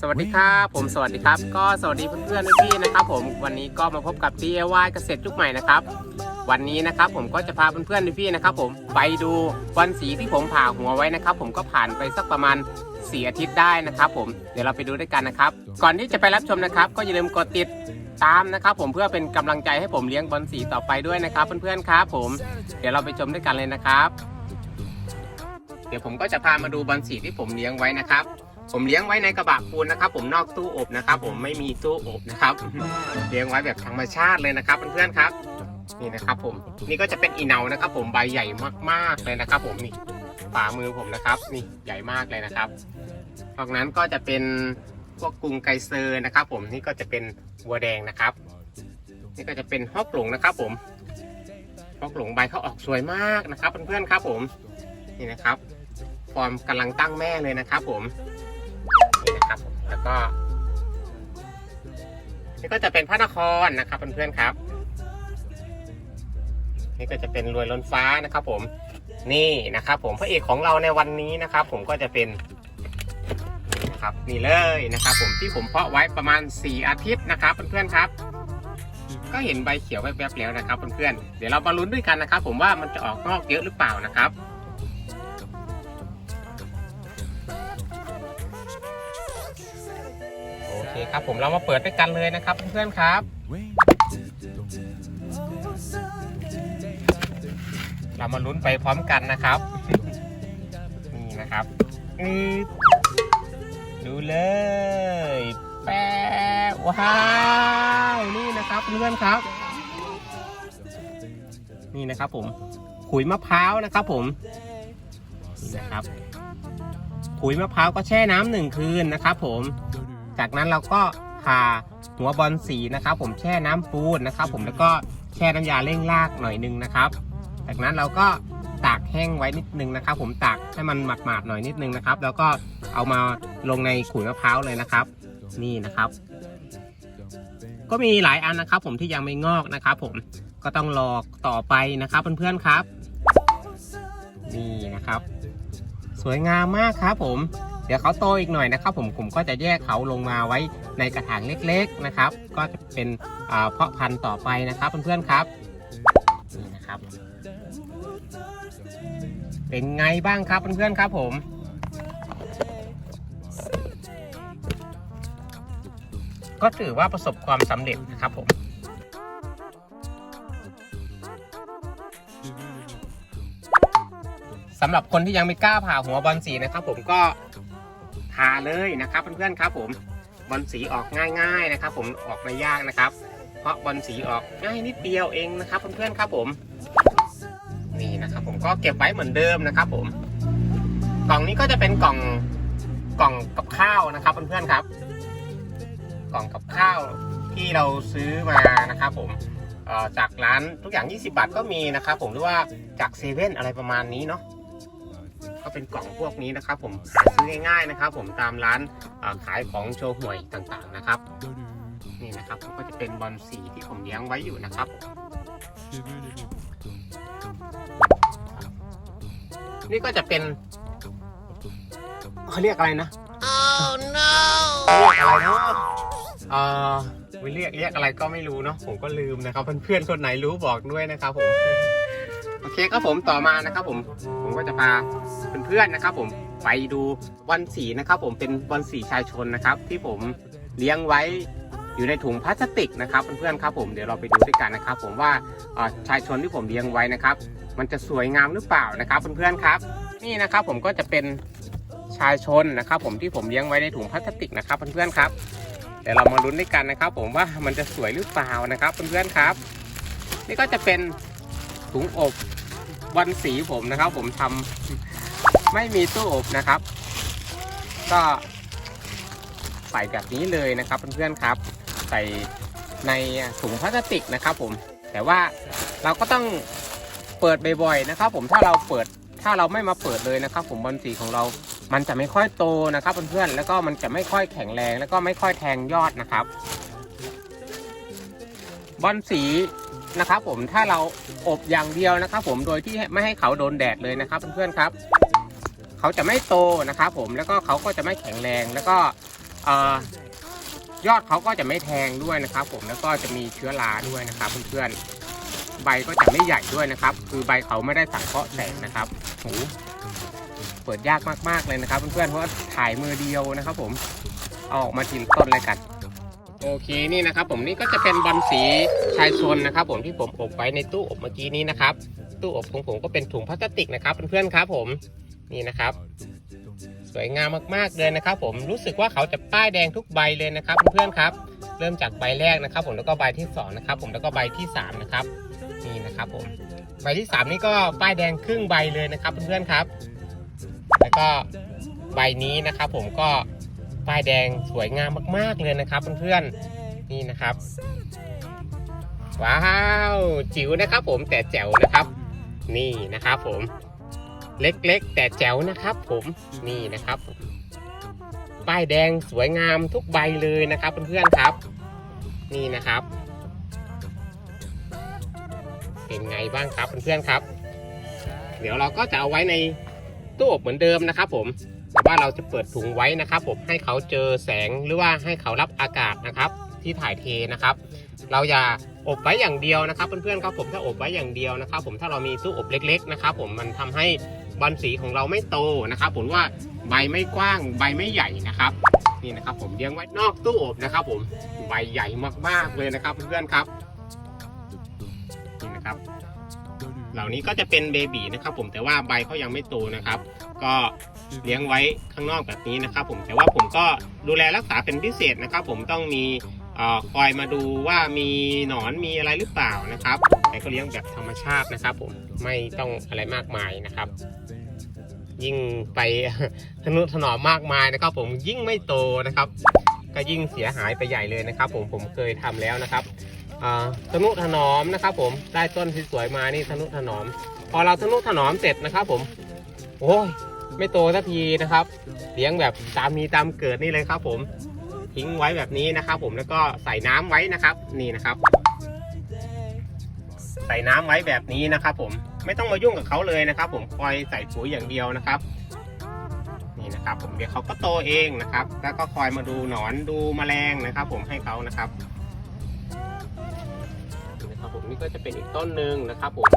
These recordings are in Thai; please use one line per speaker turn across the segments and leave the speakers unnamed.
สวัสดีครับผมสวัสดีครับ ก็สวัสดีเพื่อนๆพี่ๆนะครับ ผมวันนี้ก็มาพบกับ DIY เกษตรยุคใหม่นะครับ วันนี้นะครับผมก็จะพาเพื่อนๆพี่ๆนะครับผมไปดูบอลสีที่ผมผ่าหัวไว้นะครับ ผมก็ผ่านไปสักประมาณสี่อาทิตย์ได้นะครับ ผมเดี๋ยวเราไปดูด้วยกันนะครับ ก่อนที่จะไปรับชมนะครับ ก็อย่าลืมกดติดตามนะครับ ผมเพื่อเป็นกำลังใจให้ผมเลี้ยงบอลสีต่อไปด้วยนะครับเพื่อนๆครับผมเดี๋ยวเราไปชมด้วยกันเลยนะครับ เดี๋ยวผมก็จะพามาดูบอลสีที่ผมเลี้ยงไว้นะครับ ผมเลี้ยงไว้ในกระบะปูนนะครับ ผมนอกตู้อบนะครับ ผมไม่มีตู้อบนะครับ เลี้ยงไว้แบบธรรมชาติเลยนะครับเพื่อนๆครับ นี่นะครับ ผมนี่ก็จะเป็นอีเนานะครับ ผมใบใหญ่มากๆเลยนะครับ ผมนี่ฝ่ามือผมนะครับ นี่ใหญ่มากเลยนะครับนอกนั้นก็จะเป็นพวกกรุงไกเซอร์นะครับ ผมนี่ก็จะเป็นวัวแดงนะครับ นี่ก็จะเป็นฮอกหลงนะครับ ผมฮอกหลงใบเขาออกสวยมากนะครับเพื่อนๆครับ ผมนี่นะครับฟอร์มกำลังตั้งแม่เลยนะครับ ผม แล้วก็นี่ก็จะเป็นพระนครนะครับเพื่อนๆครับ นี่ก็จะเป็นรวยล้นฟ้านะครับ ผม นี่นะครับ ผมพระเอกของเราในวันนี้นะครับ ผมก็จะเป็นนะครับนี่เลยนะครับ ผมที่ผมเพาะไว้ประมาณ 4 อาทิตย์นะครับเพื่อนๆครับ ก็เห็นใบเขียวแวบๆแล้วนะครับเพื่อนๆเดี๋ยวเรามาลุ้นด้วยกันนะครับ ผมว่ามันจะออกนอกเยอะหรือเปล่านะครับ เคครับผมเรามาเปิดด้วยกันเลยนะครับเพื่อนๆครับ เรามาลุ้นไปพร้อมกันนะครับ นี่นะครับดูเลยแปะว้าวนี่นะครับเพื่อนครับ นี่นะครับผมขุยมะพร้าวนะครับผมนี่นะครับขุยมะพร้าวก็แช่น้ำหนึ่งคืนนะครับผม จากนั้นเราก็ผ่าหัวบอลสีนะครับ ผมแช่น้ำปูนนะครับ ผมแล้วก็แช่น้ำยาเร่งรากหน่อยนึงนะครับ จากนั้นเราก็ตากแห้งไว้นิดนึงนะครับ ผมตากให้มันหมาดๆหน่อยนิดนึงนะครับ แล้วก็เอามาลงในขุยมะพร้าวเลยนะครับ นี่นะครับ ก็มีหลายอันนะครับ ผมที่ยังไม่งอกนะครับ ผมก็ต้องรอต่อไปนะครับเพื่อนๆครับ นี่นะครับ สวยงามมากครับผม เดี๋ยวเขาโตอีกหน่อยนะครับ ผมผมก็จะแยกเขาลงมาไว้ในกระถางเล็กๆนะครับ ก็จะเป็นเพาะพันธุ์ต่อไปนะครับเพื่อนๆครับนี่นะครับ เป็นไงบ้างครับเพื่อนๆครับ ผมก็ถือว่าประสบความสำเร็จนะครับผมสำหรับคนที่ยังไม่กล้าผ่าหัวบอลสีนะครับ ผมก็ ผ่าเลยนะครับเพื่อนๆครับผมบอลสีออกง่าย ๆนะครับ ผมออกไม่ยากนะครับ เพราะบอลสีออกง่ายนิดเดียวเองนะครับเพื่อนๆครับผมนี่นะครับ ผมก็เก็บไว้เหมือนเดิมนะครับ ผม กล่องนี้ก็จะเป็นกล่องกล่องกับข้าวนะครับเพื่อนๆครับ กล่องกับข้าวที่เราซื้อมานะครับ ผมจากร้านทุกอย่าง 20 บาทก็มีนะครับ ผมหรือว่าจากเซเว่นอะไรประมาณนี้เนาะ ก็เป็นกล่องพวกนี้นะครับ ผมหาซื้อง่ายๆนะครับ ผมตามร้านขายของโชว์หวยต่างๆนะครับ นี่นะครับก็จะเป็นบอลสีที่ผมเลี้ยงไว้อยู่นะครับนี่ก็จะเป็นเขาเรียกอะไรนะ
Oh no!
เรียกอะไรเนาะเอ่อไม่เรียกเรียกอะไรก็ไม่รู้เนาะผมก็ลืมนะครับ เพื่อนๆคนไหนรู้บอกด้วยนะครับผม โอเคครับผมต่อมานะครับผมผมก็จะพาเพื่อนๆนะครับ ผมไปดูบอลสีนะครับ ผมเป็นบอลสีชายชนนะครับ ที่ผมเลี้ยงไว้อยู่ในถุงพลาสติกนะครับเพื่อนๆครับผมเดี๋ยวเราไปดูด้วยกันนะครับ ผมว่าอ่อชายชนที่ผมเลี้ยงไว้นะครับ มันจะสวยงามหรือเปล่านะครับเพื่อนๆครับ นี่นะครับผมก็จะเป็นชายชนนะครับ ผมที่ผมเลี้ยงไว้ในถุงพลาสติกนะครับเพื่อนๆครับเดี๋ยวเรามาลุ้นด้วยกันนะครับ ผมว่ามันจะสวยหรือเปล่านะครับเพื่อนๆครับ นี่ก็จะเป็นถุงอบ วันสีผมนะครับ ผมทำไม่มีตู้อบนะครับ ก็ใส่แบบนี้เลยนะครับเพื่อนๆครับ ใส่ในถุงพลาสติกนะครับผมแต่ว่าเราก็ต้องเปิดบ่อยๆนะครับ ผมถ้าเราเปิดถ้าเราไม่มาเปิดเลยนะครับ ผมบอลสีของเรา มันจะไม่ค่อยโตนะครับเพื่อนๆแล้วก็มันจะไม่ค่อยแข็งแรง แล้วก็ไม่ค่อยแทงยอดนะครับ บอลสี นะครับผมถ้าเราอบอย่างเดียวนะครับผมโดยที่ไม่ให้เขาโดนแดดเลยนะครับเพื่อนๆครับ เขาจะไม่โตนะครับผมแล้วก็เขาก็จะไม่แข็งแรงแล้วก็ยอดเขาก็จะไม่แทงด้วยนะครับ ผมแล้วก็จะมีเชื้อราด้วยนะครับเพื่อนๆใบก็จะไม่ใหญ่ด้วยนะครับ คือใบเขาไม่ได้สังเคราะห์แสงนะครับโหเปิดยากมากๆเลยนะครับ เพื่อนๆเพราะว่าถ่ายมือเดียวนะครับ ผมเอาออกมาทีละต้นเลยกัน โอเคนี่นะครับผมนี่ก็จะเป็นบอลสีชายชนนะครับผมที่ผมอบไว้ในตู้อบเมื่อกี้นี้นะครับ ตู้อบของผมก็เป็นถุงพลาสติกนะครับเพื่อนๆครับผมนี่นะครับ สวยงามมากๆเลยนะครับ ผมรู้สึกว่าเขาจะป้ายแดงทุกใบเลยนะครับเพื่อนๆครับ เริ่มจากใบแรกนะครับ ผมแล้วก็ใบที่สองนะครับผมแล้วก็ใบที่สามนะครับนี่นะครับผมใบที่สามนี่ก็ป้ายแดงครึ่งใบเลยนะครับเพื่อนๆครับ แล้วก็ใบนี้นะครับ ผมก็ ป้ายแดงสวยงามมาก ๆ เลยนะครับเพื่อนๆนี่นะครับ ว้าวจิ๋วนะครับ ผมแต่แจ๋วนะครับ นี่นะครับ ผม เล็กๆ แต่แจ๋วนะครับ ผมนี่นะครับ ป้ายแดงสวยงามทุกใบเลยนะครับเพื่อนๆครับ นี่นะครับ เป็นไงบ้างครับเพื่อนๆครับ เดี๋ยวเราก็จะเอาไว้ในตู้อบเหมือนเดิมนะครับ ผม แต่ว่าเราจะเปิดถุงไว้นะครับผมให้เขาเจอแสงหรือว่าให้เขารับอากาศนะครับ ที่ถ่ายเทนะครับ เราอย่าอบไว้อย่างเดียวนะครับ เพื่อนๆครับผมถ้าอบไว้อย่างเดียวนะครับ ผมถ้าเรามีตู้อบเล็ก ๆ นะครับ ผมมันทำให้บอลสีของเราไม่โตนะครับ ผมว่าใบไม่กว้างใบไม่ใหญ่นะครับนี่นะครับผมเลี้ยงไว้นอกตู้อบนะครับ ผมใบใหญ่มากๆเลยนะครับเพื่อนๆครับนี่นะครับ เหล่านี้ก็จะเป็นเบบีนะครับ ผมแต่ว่าใบเขายังไม่โตนะครับ ก็ เลี้ยงไว้ข้างนอกแบบนี้นะครับ ผมแต่ว่าผมก็ดูแลรักษาเป็นพิเศษนะครับ ผมต้องมีอคอยมาดูว่ามีหนอนมีอะไรหรือเปล่านะครับ แต่ก็เลี้ยงแบบธรรมชาตินะครับ ผมไม่ต้องอะไรมากมายนะครับ ยิ่งไปทนุถนอมมากมายนะครับ ผมยิ่งไม่โตนะครับ ก็ยิ่งเสียหายไปใหญ่เลยนะครับ ผมผมเคยทำแล้วนะครับทนุถนอมนะครับ ผมได้ต้นสวยๆมานี่ทนุถนอม พอเราทนุถนอมเสร็จนะครับ ผม โอ้ย ไม่โตสักทีนะครับ เลี้ยงแบบตามมีตามเกิดนี่เลยครับ ผมทิ้งไว้แบบนี้นะครับ ผมแล้วก็ใส่น้ำไว้นะครับนี่นะครับ ใส่น้ำไว้แบบนี้นะครับ ผมไม่ต้องมายุ่งกับเขาเลยนะครับ ผมคอยใส่ปุ๋ยอย่างเดียวนะครับนี่นะครับ ผมเดี๋ยวเขาก็โตเองนะครับ แล้วก็คอยมาดูหนอนดูแมลงนะครับ ผมให้เขานะครับนะครับผมนี่ก็จะเป็นอีกต้นหนึ่งนะครับผม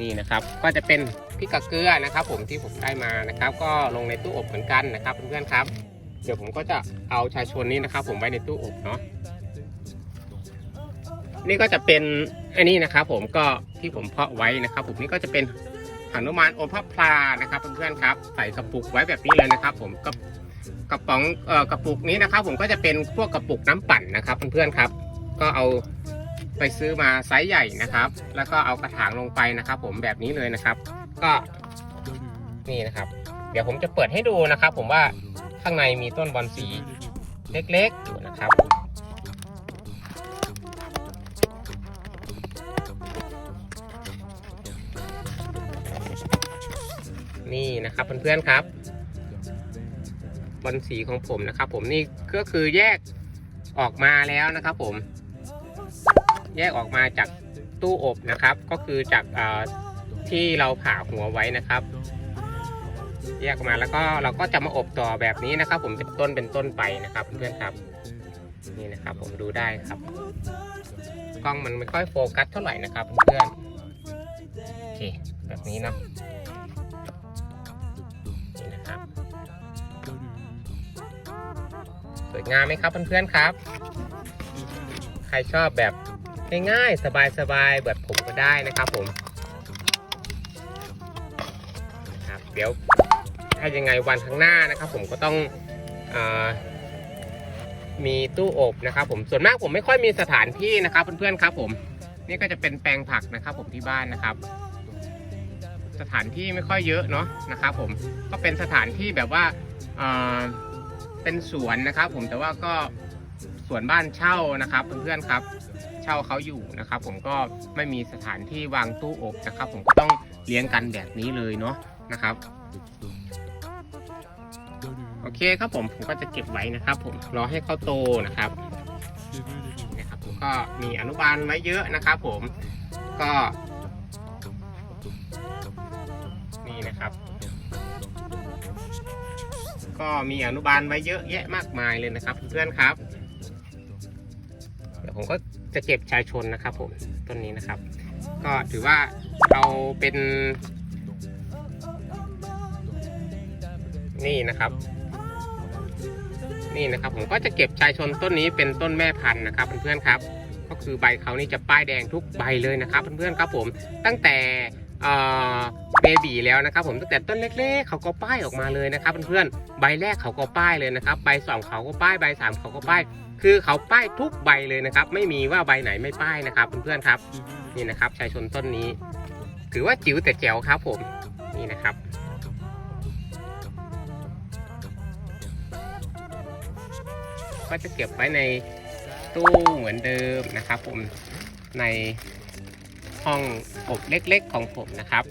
นี่นะครับก็จะเป็นพริกกะเกลือนะครับ ผมที่ผมได้มานะครับ ก็ลงในตู้อบเหมือนกันนะครับเพื่อนๆครับ เดี๋ยวผมก็จะเอาชายชนนี้นะครับ ผมไว้ในตู้อบเนาะนี่ก็จะเป็นอันนี้นะครับ ผมก็ที่ผมเพาะไว้นะครับ ผมนี่ก็จะเป็นหนุมานอมพระพลานะครับเพื่อนๆครับ ใส่กระปุกไว้แบบนี้เลยนะครับ ผมกระกระป๋องเอ่อกระปุกนี้นะครับ ผมก็จะเป็นพวกกระปุกน้ำปั่นนะครับเพื่อนๆครับ ก็เอา ไปซื้อมาไซส์ใหญ่นะครับ แล้วก็เอากระถางลงไปนะครับ ผมแบบนี้เลยนะครับ ก็นี่นะครับ เดี๋ยวผมจะเปิดให้ดูนะครับ ผมว่าข้างในมีต้นบอนสีเล็กๆอยู่นะครับนี่นะครับเพื่อนๆครับบอลสีของผมนะครับ ผมนี่ก็คือแยกออกมาแล้วนะครับ ผม แยกออกมาจากตู้อบนะครับ ก็คือจากที่เราผ่าหัวไว้นะครับ แยกออกมาแล้วก็เราก็จะมาอบต่อแบบนี้นะครับ ผมเป็นต้นเป็นต้นไปนะครับเพื่อนครับนี่นะครับผมดูได้ครับ กล้องมันไม่ค่อยโฟกัสเท่าไหร่นะครับเพื่อนโอเคแบบนี้เนาะนี่นะครับสวยงามไหมครับเพื่อนๆครับ ใครชอบแบบ ง่ายๆ สบายๆแบบผมก็ได้นะครับผมนะครับเดี๋ยวถ้ายังไงวันข้างหน้านะครับ ผมก็ต้องอมีตู้อบนะครับผมส่วนมากผมไม่ค่อยมีสถานที่นะครับเพื่อนๆครับ ผมนี่ก็จะเป็นแปลงผักนะครับ ผมที่บ้านนะครับ สถานที่ไม่ค่อยเยอะเนาะนะครับ ผมก็เป็นสถานที่แบบว่าเอ่อเป็นสวนนะครับ ผมแต่ว่าก็สวนบ้านเช่านะครับ เพื่อนๆครับ เช่าเขาอยู่นะครับ ผมก็ไม่มีสถานที่วางตู้อบนะครับ ผมก็ต้องเลี้ยงกันแบบนี้เลยเนาะนะครับโอเคครับผมผมก็จะเก็บไว้นะครับ ผมรอให้เขาโตนะครับนะครับผมก็มีอนุบาลไว้เยอะนะครับ ผมก็นี่นะครับ ก็มีอนุบาลไว้เยอะแยะมากมายเลยนะครับ เพื่อนครับ เดี๋ยวผมก็จะเก็บชายชนนะครับ ผมต้นนี้นะครับ ก็ถือว่าเอาเป็น นี่นะครับ นี่นะครับ ผมก็จะเก็บชายชนต้นนี้เป็นต้นแม่พันธุ์นะครับเพื่อนๆครับ ก็คือใบเขานี่จะป้ายแดงทุกใบเลยนะครับ เพื่อนๆครับผมตั้งแต่ เบบีแล้วนะครับผมตั้งแต่ต้นเล็กๆเขาก็ป้ายออกมาเลยนะครับเพื่อนๆใบแรกเขาก็ป้ายเลยนะครับใบสองเขาก็ป้ายใบสามเขาก็ป้าย คือเขาป้ายทุกใบเลยนะครับ ไม่มีว่าใบไหนไม่ป้ายนะครับเพื่อนๆครับนี่นะครับชายชนต้นนี้ ถือว่าจิ๋วแต่แจ๋วครับผมนี่นะครับก็จะเก็บไว้ในตู้เหมือนเดิมนะครับผมใน ห้องอบเล็กๆของผมนะครับ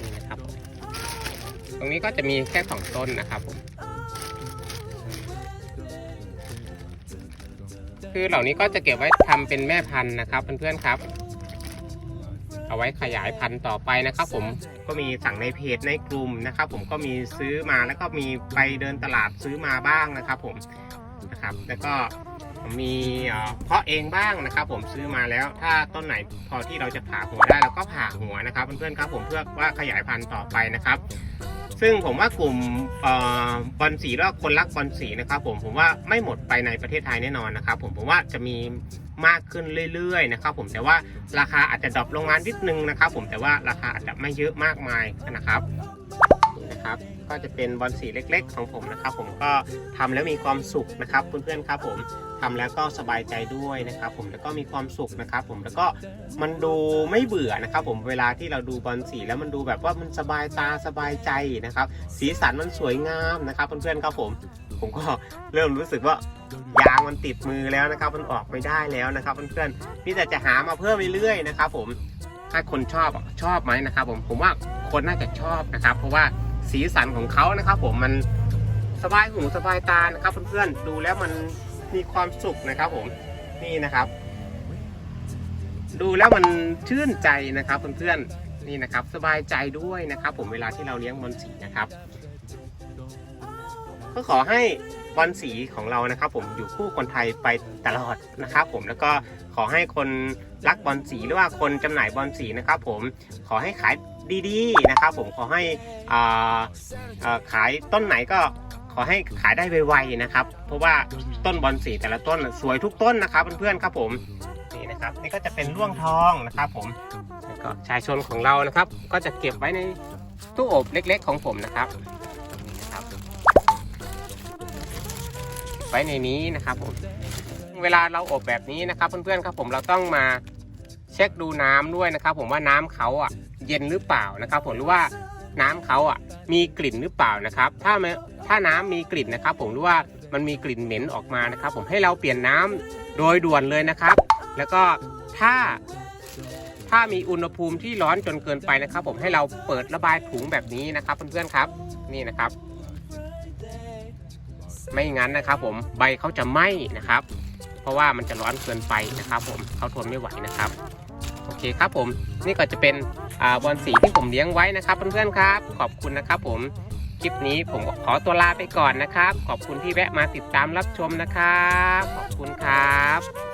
นี่นะครับ ตรงนี้ก็จะมีแค่สองต้นนะครับผมคือเหล่านี้ก็จะเก็บไว้ทำเป็นแม่พันธุ์นะครับเพื่อนๆครับ เอาไว้ขยายพันธุ์ต่อไปนะครับ ผมก็มีสั่งในเพจในกลุ่มนะครับ ผมก็มีซื้อมาแล้วก็มีไปเดินตลาดซื้อมาบ้างนะครับ ผมนะครับ แล้วก็ มีเพาะเองบ้างนะครับ ผมซื้อมาแล้ว ถ้าต้นไหนพอที่เราจะผ่าหัวได้เราก็ผ่าหัวนะครับเพื่อนๆครับผมเพื่อว่าขยายพันธุ์ต่อไปนะครับ ซึ่งผมว่ากลุ่มออบอลสีแล้วคนรักบอลสีนะครับผมผมว่าไม่หมดไปในประเทศไทยแน่นอนนะครับ ผมผมว่าจะมีมากขึ้นเรื่อยๆนะครับ ผมแต่ว่าราคาอาจจะดรอปลงมานิดนึงนะครับ ผมแต่ว่าราคาอาจจะไม่เยอะมากมายนะครับ นะครับ ก็จะเป็นบอลสีเล็ก ๆ ของผมนะครับ ผมก็ทำแล้วมีความสุขนะครับเพื่อนๆครับผมทำแล้วก็สบายใจด้วยนะครับ ผมแล้วก็มีความสุขนะครับ ผมแล้วก็มันดูไม่เบื่อนะครับ ผมเวลาที่เราดูบอลสีแล้วมันดูแบบว่ามันสบายตาสบายใจนะครับ สีสันมันสวยงามนะครับเพื่อนๆครับผมผมก็เริ่มรู้สึกว่ายางมันติดมือแล้วนะครับ มันออกไม่ได้แล้วนะครับเพื่อนๆพี่แต่จะหามาเพิ่มเรื่อยๆนะครับ ผมถ้าคนชอบชอบไหมนะครับ ผมผมว่าคนน่าจะชอบนะครับ เพราะว่า สีสันของเขานะครับ ผมมันสบายหูสบายตานะครับเพื่อนๆดูแล้วมันมีความสุขนะครับ ผมนี่นะครับ ดูแล้วมันชื่นใจนะครับเพื่อนๆนี่นะครับ สบายใจด้วยนะครับ ผมเวลาที่เราเลี้ยงบอลสีนะครับ ก็ขอให้บอลสีของเรานะครับ ผมอยู่คู่คนไทยไปตลอดนะครับ ผมแล้วก็ขอให้คน รักบอลสีหรือว่าคนจำหน่ายบอลสีนะครับผมขอให้ขายดีๆนะครับผมขอให้อ่าขายต้นไหนก็ขอให้ขายได้ไวๆนะครับ เพราะว่าต้นบอลสีแต่ละต้นสวยทุกต้นนะครับเพื่อนๆครับผมนี่นะครับนี่ก็จะเป็นร่วงทองนะครับผมแล้วก็ชายชนของเรานะครับ ก็จะเก็บไว้ในตู้อบเล็ก ๆ ของผมนะครับนี่นะครับไว้ในนี้นะครับผม เวลาเราอบแบบนี้นะครับ เพื่อนๆครับผมเราต้องมาเช็คดูน้ำด้วยนะครับ ผมว่าน้ำเขาอะเย็นหรือเปล่านะครับผมหรือว่าน้ำเขาอะมีกลิ่นหรือเปล่านะครับ ถ้าไม่ถ้าน้ำมีกลิ่นนะครับ ผมหรือว่ามันมีกลิ่นเหม็นออกมานะครับ ผมให้เราเปลี่ยนน้ำโดยด่วนเลยนะครับ แล้วก็ถ้าถ้ามีอุณหภูมิที่ร้อนจนเกินไปนะครับ ผมให้เราเปิดระบายถุงแบบนี้นะครับเพื่อนๆครับนี่นะครับ ไม่งั้นนะครับ ผมใบเขาจะไหม้นะครับ เพราะว่ามันจะร้อนเกินไปนะครับผมเขาทนไม่ไหวนะครับโอเคครับผมนี่ก็จะเป็นอ่าบอลสีที่ผมเลี้ยงไว้นะครับเพื่อนๆครับ ขอบคุณนะครับผมคลิปนี้ผมขอตัวลาไปก่อนนะครับ ขอบคุณที่แวะมาติดตามรับชมนะครับ ขอบคุณครับ